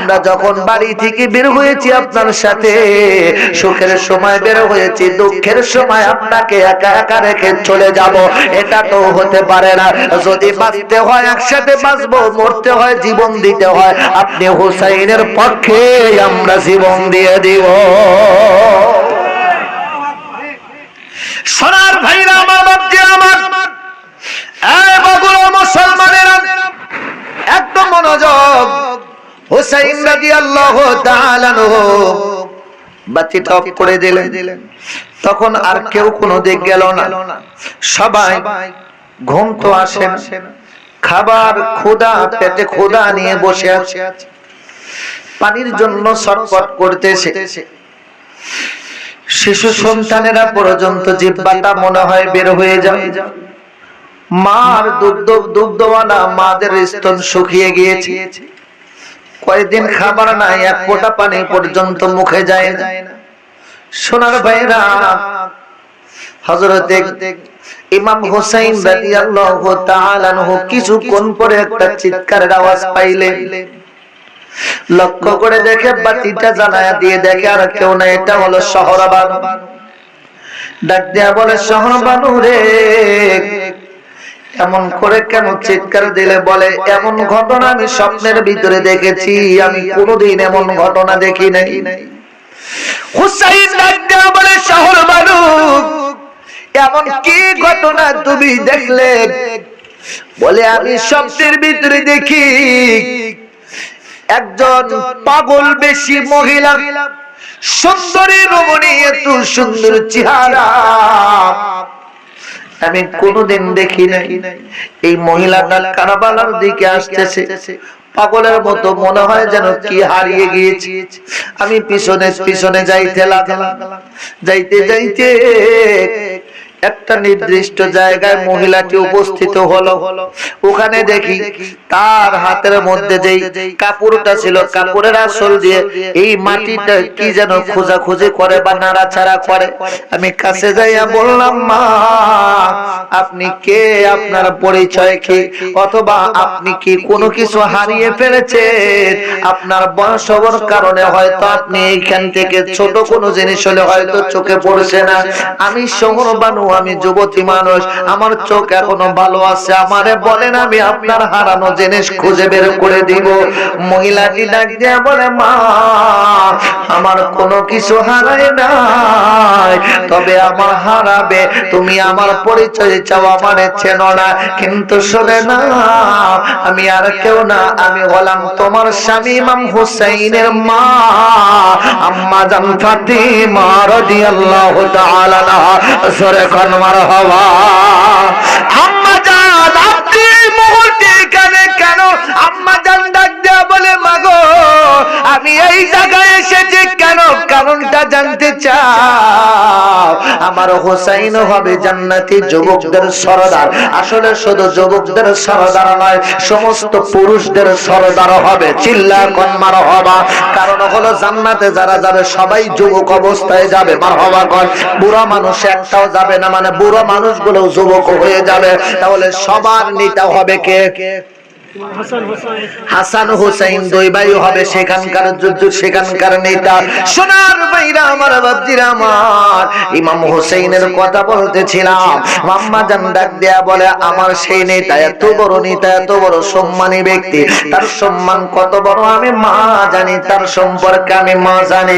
আমরা যখন বাড়ি থেকে বের হয়েছি আপনার সাথে, সুখের সময় বের হয়েছি, দুঃখের সময় আপনাকে একা একা রেখে চলে যাব। এটা তো হতে পারে না। যদি বাঁচতে হয়, একসাথে বাঁচবো, মরতে হয়, জীবন দিতে হয়, আপনি হুসাইনের পক্ষে আমরা জীবন দিয়ে দিব। সোনার ভাইরা, আমার রাদিয়াল্লাহু তাআলা করে দিলেন। তখন আর কেউ কোনো দিক গেল না। সবাই ঘুম তো আসে না খাবার ক্ষুধা পেটে ক্ষুধা নিয়ে বসে আছে। পানির জন্য ছটফট করতেছে। শিশু সন্তানেরা পর্যন্ত জিব্বাটা মনে হয় বের হয়ে যায় মার দুগ্ধ দুগ্ধওয়ালা মাদের স্তন শুকিয়ে গিয়েছে। কয়েকদিন খাবার নাই, এক ফোঁটা পানি পর্যন্ত মুখে যায় না। সোনার ভাইরা, হযরতে ইমাম আওয়াজ লক্ষ্য করে দেখে দিয়ে দেখে আর কেউ না এটা ডাক বলে রে এমন করে কেন চিৎকার দিলে বলে, এমন ঘটনা আমি স্বপ্নের ভিতরে দেখেছি, আমি কোনোদিন এমন ঘটনা দেখি নাই। পাগল বেশি মহিলা, সুন্দরী রমণী, এত সুন্দর চেহারা। আমি কোনোদিন দেখি নাই। এই মহিলাটা কারাবালার দিকে আসতেছে। পাগলের মতো মনে হয় যেন কি হারিয়ে গিয়েছি। আমি পিছনে পিছনে যাইতে লাগলাম। যাইতে যাইতে একটা নির্দিষ্ট জায়গায় মহিলাটি উপস্থিত হলো। ওখানে দেখি তার হাতের মধ্যে যেই কাপড়টা ছিল, কাপড়ের আসল দিয়ে এই মাটিটা কি যেন খোঁজাখুঁজি করে বা নাড়াচাড়া করে। আমি কাছে যাইয়া বললাম, মা, আপনি কে? আপনার পরিচয় কি? অথবা আপনি কি কোনো কিছু হারিয়ে ফেলেছেন? আপনার বয়স হওয়ার কারণে হয়তো আপনি এইখান থেকে ছোট কোনো জিনিস হলে হয়তো চোখে পড়ছে না। আমি শহর আমি যুবতী মানুষ, আমার চোখ এখনও ভালো আছে, আমারে বলেন আমি আপনার হারানো জিনিস খুঁজে বের করে দিব। মহিলাটি ডাক দিয়া বলে, মা, আমার কোনো কিছু হারায় নাই, তবে আমার হারাবে, তুমি আমার পরিচয় চাও, আমারে চেনো না, কিন্তু শোনে না, আমি আর কেউ না, আমি হলাম তোমার স্বামী ইমাম হুসাইনের মা জান ফাতিমা রাদিয়াল্লাহু তাআলা আনহা। সরে কোন মারহাবা। আম্মা জান, আপনি মুহূর্তে এখানে কেন? আম্মা জান ডাক দেয়া বলে, মাগো, আমি এই জায়গায় এসেছি কেন? কারণটা জানতে চাও আমার হোসাইন হবে জান্নাতি যুবকদের সরদার। আসলে শুধু যুবকদের সরদার নয়, সমস্ত পুরুষদের সরদার হবে, চিল্লা কোন মার হবা। কারণ হলো জান্নাতে যারা যাবে, সবাই যুবক অবস্থায় যাবে। মার হবা কোন বুড়া মানুষ একটাও যাবে না মানে বুড়া মানুষগুলো যুবক হয়ে যাবে। তাহলে সবার নিতে হবে কে কে? হাসান হুসাইন দুই ভাই হবে সেখানকার যুদ্ধ, সেখানকার নেতা। সোনার ভাইরা আমার আমার। ইমাম কথা বলতেছিলাম। মাম্মা জান ডাক দেয়া বলে, আমার সেই নেতা এত বড় নেতা, এত বড় সম্মানী ব্যক্তি। তার সম্মান কত বড় আমি মা জানি, তার সম্পর্কে আমি মা জানি।